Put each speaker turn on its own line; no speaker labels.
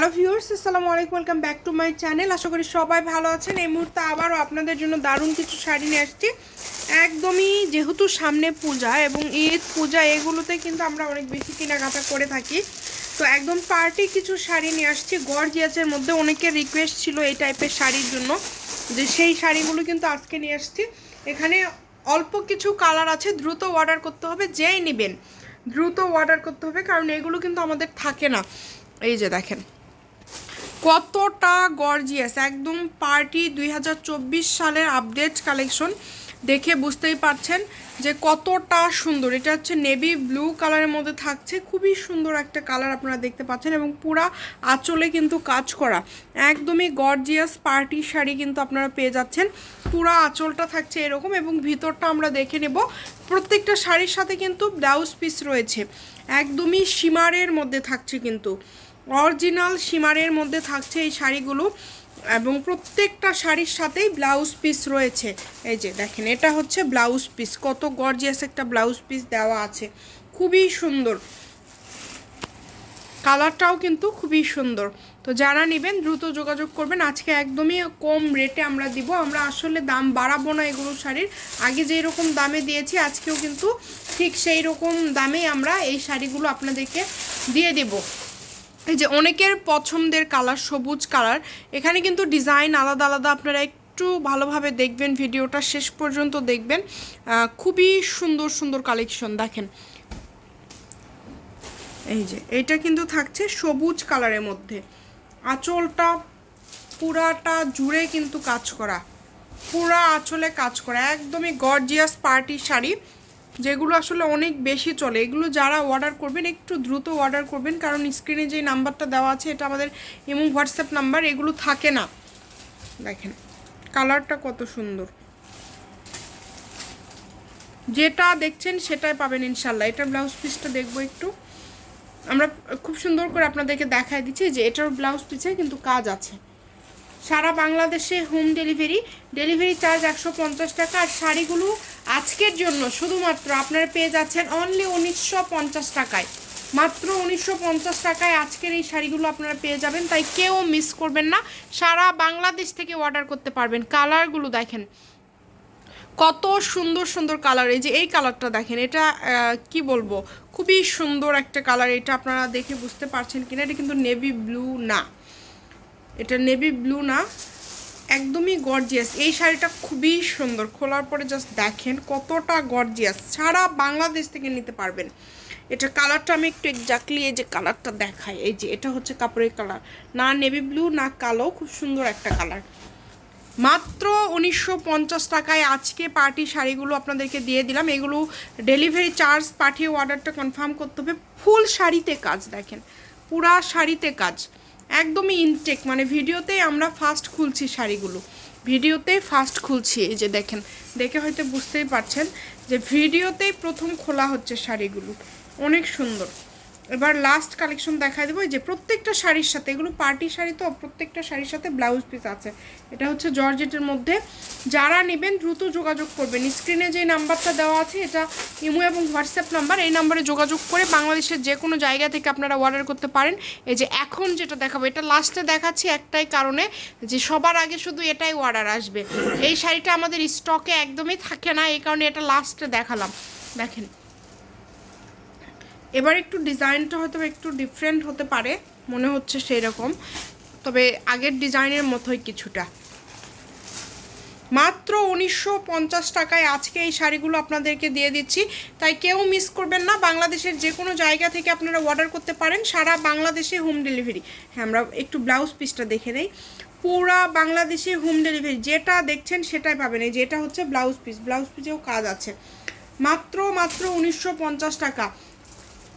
Hello viewers, আসসালামু আলাইকুম, welcome back to my channel. আশা করি সবাই ভালো আছেন। এই মুহূর্তে আবারও আপনাদের জন্য দারুণ কিছু শাড়ি নিয়ে আসছি। একদমই যেহেতু সামনে পূজা এবং ঈদ, পূজা এগুলোতে কিন্তু আমরা অনেক বেশি কেনাকাটা করে থাকি। তো একদম পার্টি কিছু শাড়ি নিয়ে আসছি। গর্জিয়াসের মধ্যে অনেকের রিকোয়েস্ট ছিল এই টাইপের শাড়ির জন্য। যে সেই শাড়িগুলো কিন্তু আজকে নিয়ে আসছি। এখানে অল্প কিছু কালার আছে, দ্রুত অর্ডার করতে হবে, যেই নেবেন। দ্রুত অর্ডার করতে হবে, কারণ এগুলো কিন্তু আমাদের থাকে না। এই যে দেখেন। কতটা গর্জিয়াস একদম পার্টি দুই হাজার চব্বিশ সালের আপডেট কালেকশন দেখে বুঝতেই পারছেন যে কতটা সুন্দর। এটা হচ্ছে নেভি ব্লু কালারের মধ্যে থাকছে, খুবই সুন্দর একটা কালার আপনারা দেখতে পাচ্ছেন এবং পুরা আঁচলে কিন্তু কাজ করা। একদমই গর্জিয়াস পার্টি শাড়ি কিন্তু আপনারা পেয়ে যাচ্ছেন। পুরা আঁচলটা থাকছে এরকম এবং ভিতরটা আমরা দেখে নেব। প্রত্যেকটা শাড়ির সাথে কিন্তু ব্লাউজ পিস রয়েছে। একদমই সীমারের মধ্যে থাকছে কিন্তু। অরিজিনাল সীমারের মধ্যে থাকছে এই শাড়িগুলো এবং প্রত্যেকটা শাড়ির সাথেই ব্লাউজ পিস রয়েছে। এই যে দেখেন, এটা হচ্ছে ব্লাউজ পিস। কত গর্জিয়াস একটা ব্লাউজ পিস দেওয়া আছে। খুবই সুন্দর। কালারটাও কিন্তু খুবই সুন্দর। তো যারা নেবেন দ্রুত যোগাযোগ করবেন। আজকে একদমই কম রেটে আমরা দিব। আমরা আসলে দাম বাড়াবো না এগুলো শাড়ির। আগে যেই রকম দামে দিয়েছি, আজকেও কিন্তু ঠিক সেই রকম দামে আমরা এই শাড়িগুলো আপনাদেরকে দিয়ে দেবো। এই যে অনেকের পছন্দের কালার সবুজ কালার। এখানে কিন্তু ডিজাইন আলাদা আলাদা। আপনারা একটু ভালোভাবে দেখবেন, ভিডিওটা শেষ পর্যন্ত দেখবেন। খুবই সুন্দর সুন্দর কালেকশন, দেখেন। এই যে, এটা কিন্তু থাকছে সবুজ কালারের মধ্যে। আঁচলটা পুরাটা জুড়ে কিন্তু কাজ করা। পুরা আঁচলে কাজ করা। একদমই গর্জিয়াস পার্টি শাড়ি, যেগুলো আসলে অনেক বেশি চলে। এগুলো যারা অর্ডার করবেন, একটু দ্রুত অর্ডার করবেন, কারণ স্ক্রিনে যে নাম্বারটা দেওয়া আছে, এটা আমাদের এবং হোয়াটসঅ্যাপ নাম্বার, এগুলো থাকে না। দেখেন কালারটা কত সুন্দর। যেটা দেখছেন, সেটাই পাবেন ইনশাল্লাহ। এটার ব্লাউজ পিসটা দেখব একটু। আমরা খুব সুন্দর করে আপনাদেরকে দেখায় দিচ্ছি যে এটার ব্লাউজ পিসে কিন্তু কাজ আছে। সারা বাংলাদেশে হোম ডেলিভারি ডেলিভারি চার্জ একশো পঞ্চাশ টাকা আর শাড়িগুলো আজকের জন্য শুধুমাত্র আপনারা পেয়ে যাচ্ছেন অনলি উনিশশো পঞ্চাশ টাকায়। মাত্র উনিশশো পঞ্চাশ টাকায় আজকের এই শাড়িগুলো আপনারা পেয়ে যাবেন, তাই কেউ মিস করবেন না। সারা বাংলাদেশ থেকে অর্ডার করতে পারবেন। কালারগুলো দেখেন। কত সুন্দর সুন্দর কালার এই যে এই কালারটা দেখেন, এটা কি বলব? খুবই সুন্দর একটা কালার এটা আপনারা দেখে বুঝতে পারছেন কিনা? এটা কিন্তু নেভি ব্লু না। এটা নেভি ব্লু না, একদমই গর্জিয়াস এই শাড়িটা খুবই সুন্দর। খোলার পরে জাস্ট দেখেন কতটা গর্জিয়াস সারা বাংলাদেশ থেকে নিতে পারবেন। এটা কালারটা আমি একটু এক্স্যাক্টলি এই যে কালারটা দেখাই। এই যে এটা হচ্ছে কাপড়ের কালার না নেভি ব্লু না কালো, খুব সুন্দর একটা কালার মাত্র উনিশশো পঞ্চাশ টাকায় আজকে পার্টি শাড়িগুলো আপনাদেরকে দিয়ে দিলাম। এগুলো ডেলিভারি চার্জ পাঠিয়ে অর্ডারটা কনফার্ম করতে হবে। ফুল শাড়িতে কাজ দেখেন, পুরা শাড়িতে কাজ, একদমই ইনটেক মানে ভিডিওতেই আমরা ফার্স্ট খুলছি শাড়িগুলো। ভিডিওতেই ফার্স্ট খুলছি, এই যে দেখেন, দেখে হয়তো বুঝতেই পারছেন যে ভিডিওতেই প্রথম খোলা হচ্ছে শাড়িগুলো। অনেক সুন্দর। এবার লাস্ট কালেকশন দেখা দেবো যে প্রত্যেকটা শাড়ির সাথে, এগুলো পার্টি শাড়ি তো, প্রত্যেকটা শাড়ির সাথে ব্লাউজ পিস আছে। এটা হচ্ছে জর্জেটের মধ্যে। যারা নেবেন দ্রুত যোগাযোগ করবেন। স্ক্রিনে যে নাম্বারটা দেওয়া আছে, এটা ইমো এবং হোয়াটসঅ্যাপ নাম্বার। এই নাম্বারে যোগাযোগ করে বাংলাদেশের যে কোনো জায়গা থেকে আপনারা অর্ডার করতে পারেন। এই যে এখন যেটা দেখাবো, এটা লাস্টে দেখাচ্ছি একটাই কারণে, যে সবার আগে শুধু এটাই অর্ডার আসবে। এই শাড়িটা আমাদের স্টকে একদমই থাকে না, এই কারণে এটা লাস্টে দেখালাম। দেখেন। এবার একটু ডিজাইনটা হয়তো একটু ডিফারেন্ট হতে পারে, মনে হচ্ছে সেই রকম তবে আগের ডিজাইনের মতোই কিছুটা। মাত্র উনিশশো পঞ্চাশ টাকায় আজকে এই শাড়িগুলো আপনাদেরকে দিয়ে দিচ্ছি। তাই কেউ মিস করবেন না, বাংলাদেশের যে কোনো জায়গা থেকে আপনারা অর্ডার করতে পারেন সারা বাংলাদেশে হোম ডেলিভারি হ্যাঁ আমরা একটু ব্লাউজ পিসটা দেখে নেই। পুরা বাংলাদেশে হোম ডেলিভারি যেটা দেখছেন সেটাই পাবেন। এই যেটা হচ্ছে ব্লাউজ পিস ব্লাউজ পিসেও কাজ আছে। মাত্র মাত্র উনিশশো পঞ্চাশ টাকা।